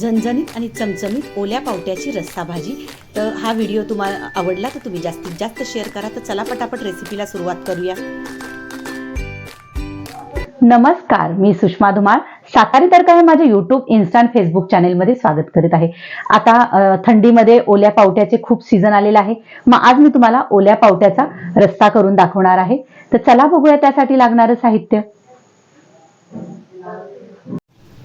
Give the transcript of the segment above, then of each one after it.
झणझणीत आणि चमचमीत ओल्या पावट्याची रस्सा भाजी. तर हा व्हिडिओ तुम्हाला आवडला तर तुम्ही जास्तीत जास्त शेअर करा. तर चला पटापट रेसिपीला सुरुवात करूया. नमस्कार मी सुषमा धुमाळ. शाकाहारी तर हे माझ्या युट्यूब इन्स्टा आणि फेसबुक चॅनेलमध्ये स्वागत करीत आहे. आता थंडीमध्ये ओल्या पावट्याचे खूप सीझन आलेलं आहे. मग आज मी तुम्हाला ओल्या पावट्याचा रस्ता करून दाखवणार आहे. तर चला बघूया त्यासाठी लागणारं साहित्य.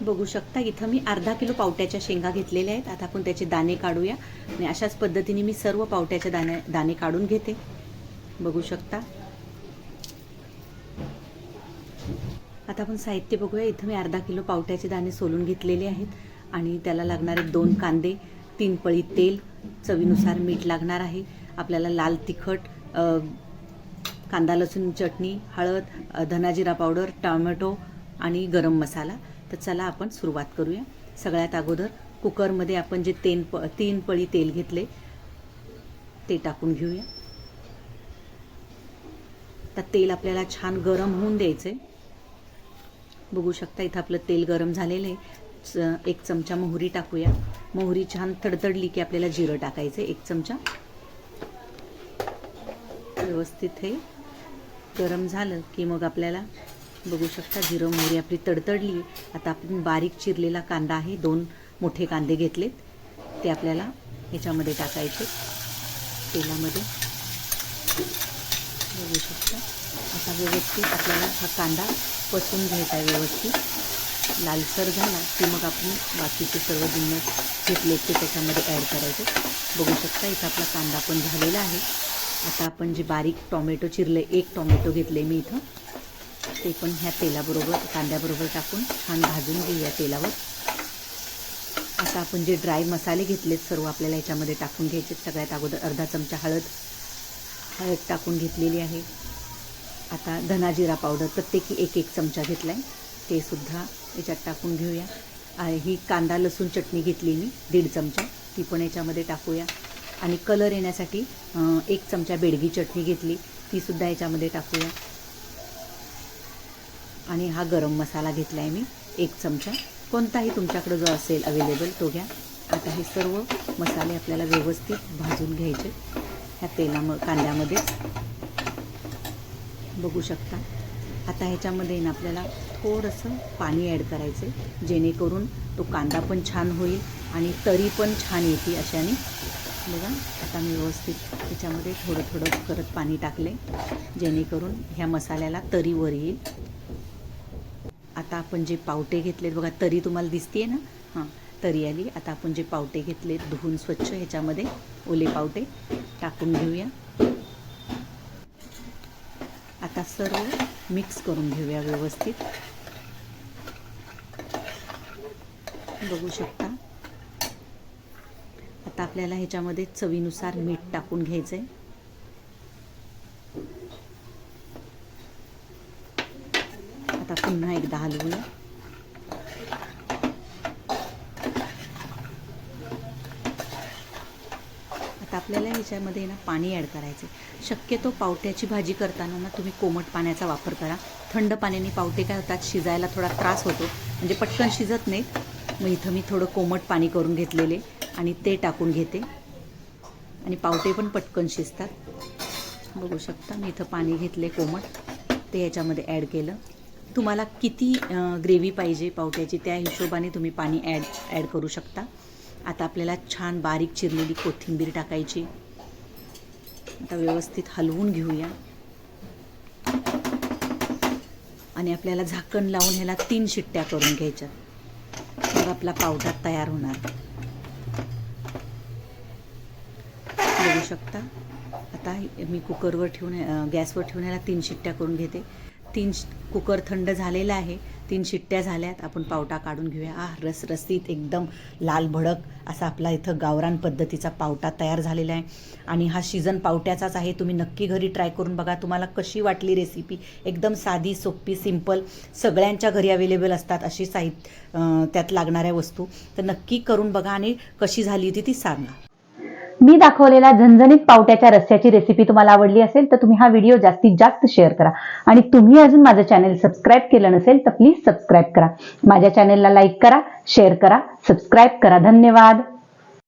बघू शकता. इथं मी अर्धा किलो पावट्याच्या शेंगा घेतलेल्या आहेत. आता आपण त्याचे दाणे काढूया. आणि अशाच पद्धतीने मी सर्व पावट्याचे दाणे दाणे काढून घेते. बघू शकता. आता आपण साहित्य बघूया. इथं मी अर्धा किलो पावट्याचे दाणे सोलून घेतलेले आहेत. आणि त्याला लागणारे दोन कांदे तीन पळी तेल चवीनुसार मीठ लागणार आहे. आपल्याला लाल तिखट कांदा लसूण चटणी हळद धनाजिरा पावडर टोमॅटो आणि गरम मसाला. तर चला आपण सुरुवात करूया. सगळ्यात अगोदर कुकरमध्ये आपण जे तेन प तीन पळी तेल घेतले ते टाकून घेऊया. तर तेल आपल्याला छान गरम होऊन द्यायचं आहे बघू शकता इथं आपलं तेल गरम झालेलं आहे. च- एक चमचा मोहरी टाकूया. मोहरी छान तडतडली की आपल्याला जिरं टाकायचं एक चमचा. व्यवस्थित हे गरम झालं की मग आपल्याला बघू शकता जिरं मोहरी आपली तडतडली. आता आपण बारीक चिरलेला कांदा आहे दोन मोठे कांदे घेतलेत. ते आपल्याला ह्याच्यामध्ये टाकायचे. तेलामध्ये. बघू शकता. असा व्यवस्थित आपल्याला हा कांदा पसून घ्यायचा आहे व्यवस्थित. लालसर झाला की मग आपण बाकीचे सर्व जिन्नस घेतले ते त्याच्यामध्ये ॲड करायचे. बघू शकता इथं आपला कांदा पण झालेला आहे. आता आपण जे बारीक टॉमॅटो चिरले एक टॉमॅटो घेतले मी इथं. ते पण ह्या तेलाबरोबर कांद्याबरोबर टाकून छान भाजून घेऊया तेलावर. आता आपण जे ड्राय मसाले घेतलेत सर्व आपल्याला याच्यामध्ये टाकून घ्यायचे सगळ्यात अगोदर अर्धा चमचा हळद. हळद टाकून घेतलेली आहे. आता धना जिरा पावडर प्रत्येकी एक एक चमचा घेतला आहे ते सुद्धा याच्यात टाकून घेऊया. आणि ही कांदा लसूण चटणी घेतली मी दीड चमचा. ती पण याच्यामध्ये टाकूया. आणि कलर येण्यासाठी एक चमचा बेडगी चटणी घेतली. तीसुद्धा याच्यामध्ये टाकूया. आणि हा गरम मसाला घेतला आहे मी एक चमचा. कोणताही तुमच्याकडे जो असेल अवेलेबल तो घ्या. आता हे सर्व मसाले आपल्याला व्यवस्थित भाजून घ्यायचे. ह्या तेलाम कांद्यामध्ये बघू शकता. आता ह्याच्यामध्ये ना आपल्याला थोडंसं पाणी ॲड करायचं आहे जेणेकरून तो कांदा पण छान होईल आणि तरी पण छान येते अशाने. बघा आता मी व्यवस्थित त्याच्यामध्ये थोडं थोडं करत पाणी टाकले जेणेकरून ह्या मसाल्याला तरीवर येईल. आता आपण जे पावटे घेतलेत बघा तरी तुम्हाला दिसते ना? हां तरी आली. आता आपण जे पावटे घेतलेत धुवून स्वच्छ ह्याच्यामध्ये ओले पावटे टाकून घेऊया. आता सर्व मिक्स करून घेऊया व्यवस्थित. बघू शकता. आता आपल्याला ह्याच्यामध्ये चवीनुसार मीठ टाकून घ्यायचं आहे आता पुन्हा एकदा हलवूया. आता आपल्याला ह्याच्यामध्ये ना पाणी ॲड करायचं आहे शक्यतो पावट्याची भाजी करताना ना तुम्ही कोमट पाण्याचा वापर करा. थंड पाण्याने पावटे काय होतात? शिजायला थोडा त्रास होतो. म्हणजे पटकन शिजत नाहीत. मग इथं मी थोडं कोमट पाणी करून घेतलेले आणि ते टाकून घेते. आणि पावटे पण पटकन शिजतात. बघू शकता मी इथं पाणी घेतले कोमट. ते याच्यामध्ये ॲड केलं. तुम्हाला किती ग्रेव्ही पाहिजे पावट्याची त्या हिशोबाने तुम्ही पाणी ॲड ॲड करू शकता. आता आपल्याला छान बारीक चिरलेली कोथिंबीर टाकायची. आता व्यवस्थित हलवून घेऊया. आणि आपल्याला झाकण लावून ह्याला तीन शिट्ट्या करून घ्यायच्या मग आपला पावटा तयार होणार. बघू शकता. आता मी कुकरवर ठेवून गॅसवर ठेवून ह्याला तीन शिट्ट्या करून घेते. तीन कुकर थंड झालेला आहे. तीन शिट्ट्या झाल्यात. आपण पावटा काढून घेऊया. आ रसरसीत एकदम लाल भडक असा आपला इथं गावरान पद्धतीचा पावटा तयार झालेला आहे. आणि हा सीझन पावट्याचाच आहे. तुम्ही नक्की घरी ट्राय करून बघा. तुम्हाला कशी वाटली रेसिपी एकदम साधी सोपी सिंपल सगळ्यांच्या घरी अवेलेबल असतात अशी साहित्य त्यात लागणाऱ्या वस्तू. तर नक्की करून बघा आणि कशी झाली होती ती सांगा. मी दाखवलेला झणझणीत पावट्याच्या रस्स्याची रेसिपी तुम्हाला आवडली असेल तर तुम्ही हा व्हिडिओ जास्तीत जास्त शेअर करा. आणि तुम्ही अजून माझं चॅनेल सबस्क्राईब केलं नसेल तर प्लीज सबस्क्राईब करा. माझ्या चॅनेलला लाईक करा शेअर करा सबस्क्राईब करा. धन्यवाद.